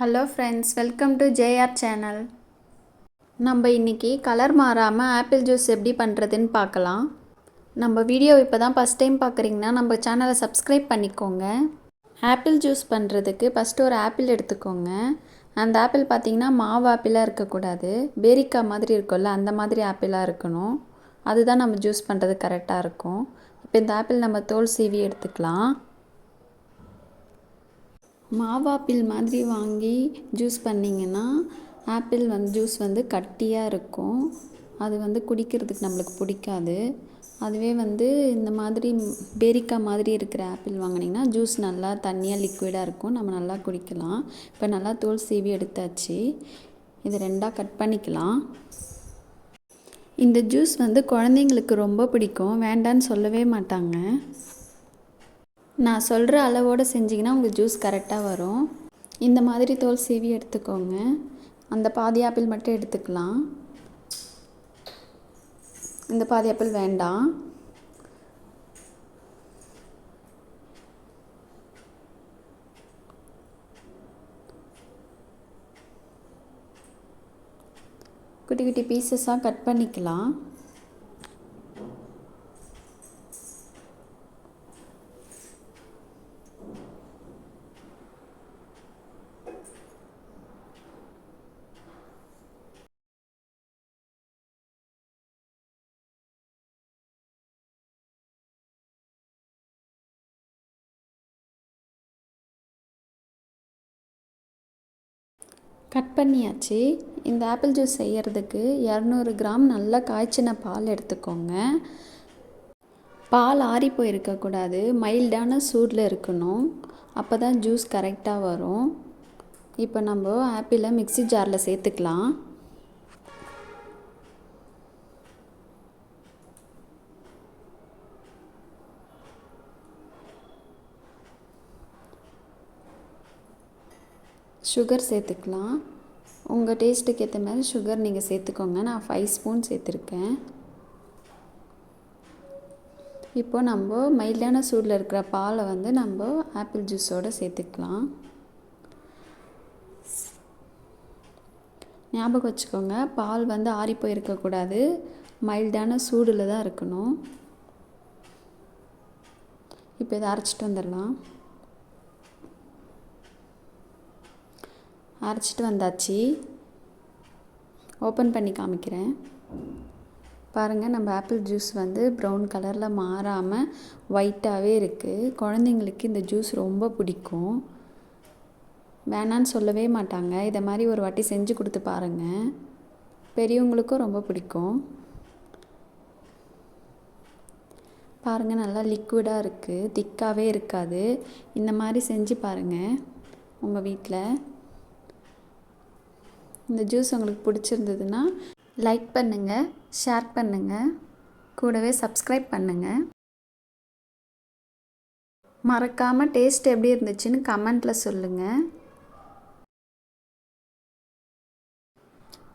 Hello friends welcome to JR channel நம்ம இன்றைக்கி colour மாறாமல் ஆப்பிள் ஜூஸ் எப்படி பண்ணுறதுன்னு பார்க்கலாம். நம்ம வீடியோ இப்போ தான் ஃபஸ்ட் டைம் பார்க்குறீங்கன்னா நம்ம சேனலை சப்ஸ்கிரைப் பண்ணிக்கோங்க. ஆப்பிள் ஜூஸ் பண்ணுறதுக்கு ஃபஸ்ட்டு ஒரு ஆப்பிள் எடுத்துக்கோங்க. அந்த ஆப்பிள் பார்த்திங்கன்னா மாவு ஆப்பிளாக இருக்கக்கூடாது. பேரிக்கா மாதிரி இருக்கும்ல அந்த மாதிரி ஆப்பிளாக இருக்கணும். அதுதான் நம்ம ஜூஸ் பண்ணுறது கரெக்டாக இருக்கும். இப்போ இந்த ஆப்பிள் நம்ம தோல் சீவி எடுத்துக்கலாம். மாவாப்பிள் மாதிரி வாங்கி ஜூஸ் பண்ணிங்கன்னா ஆப்பிள் வந்து ஜூஸ் வந்து கட்டியாக இருக்கும். அது வந்து குடிக்கிறதுக்கு நம்மளுக்கு பிடிக்காது. அதுவே வந்து இந்த மாதிரி பேரிக்காய் மாதிரி இருக்கிற ஆப்பிள் வாங்கினீங்கன்னா ஜூஸ் நல்லா தண்ணியாக லிக்விடாக இருக்கும். நம்ம நல்லா குடிக்கலாம். இப்போ நல்லா தோல் சீவி எடுத்தாச்சு. இது ரெண்டாக கட் பண்ணிக்கலாம். இந்த ஜூஸ் வந்து குழந்தைங்களுக்கு ரொம்ப பிடிக்கும். வேண்டான்னு சொல்லவே மாட்டாங்க. நான் சொல்கிற அளவோடு செஞ்சிங்கன்னா உங்கள் ஜூஸ் கரெக்டாக வரும். இந்த மாதிரி தோல் சீவி எடுத்துக்கோங்க. அந்த பாதி ஆப்பிள் மட்டும் எடுத்துக்கலாம். இந்த பாதி ஆப்பிள் வேண்டாம். குட்டி குட்டி பீசஸாக கட் பண்ணிக்கலாம். கட் பண்ணியாச்சு. இந்த ஆப்பிள் ஜூஸ் செய்கிறதுக்கு இரநூறு கிராம் நல்லா காய்ச்சின பால் எடுத்துக்கோங்க. பால் ஆறி போயிருக்கக்கூடாது மைல்டான சூடில் இருக்கணும். அப்போ தான் ஜூஸ் கரெக்டாக வரும். இப்போ நம்ம ஆப்பிளை மிக்சி ஜாரில் சேர்த்துக்கலாம். சுகர் சேர்த்துக்கலாம். உங்கள் டேஸ்ட்டுக்கு ஏற்ற மாதிரி சுகர் நீங்கள் சேர்த்துக்கோங்க. நான் ஃபைவ் ஸ்பூன் சேர்த்துருக்கேன். இப்போ நம்ம மைல்டான சூடில் இருக்கிற பாலை வந்து நம்ம ஆப்பிள் ஜூஸோடு சேர்த்துக்கலாம். ஞாபகம் வச்சுக்கோங்க. பால் வந்து ஆறி போயிருக்கக்கூடாது மைல்டான சூடில் தான் இருக்கணும். இப்போ இதை அரைச்சிட்டு வந்துடலாம். அரைச்சிட்டு வந்தாச்சு. ஓப்பன் பண்ணி காமிக்கிறேன். பாருங்கள் நம்ம ஆப்பிள் ஜூஸ் வந்து ப்ரௌன் கலரில் மாறாமல் ஒயிட்டாகவே இருக்குது குழந்தைங்களுக்கு இந்த ஜூஸ் ரொம்ப பிடிக்கும். வேணான்னு சொல்லவே மாட்டாங்க. இதை மாதிரி ஒரு வாட்டி செஞ்சு கொடுத்து பாருங்கள் பெரியவங்களுக்கும் ரொம்ப பிடிக்கும். பாருங்கள் நல்லா லிக்விடாக இருக்குது திக்காகவே இருக்காது. இந்த மாதிரி செஞ்சு பாருங்கள் உங்கள் வீட்டில் இந்த ஜூஸ் உங்களுக்கு பிடிச்சிருந்ததுன்னா லைக் பண்ணுங்கள் ஷேர் பண்ணுங்கள் கூடவே சப்ஸ்கிரைப் பண்ணுங்கள் மறக்காமல் டேஸ்ட் எப்படி இருந்துச்சுன்னு கமெண்ட்டில் சொல்லுங்கள்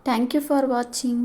தேங்க்யூ ஃபார் வாட்சிங்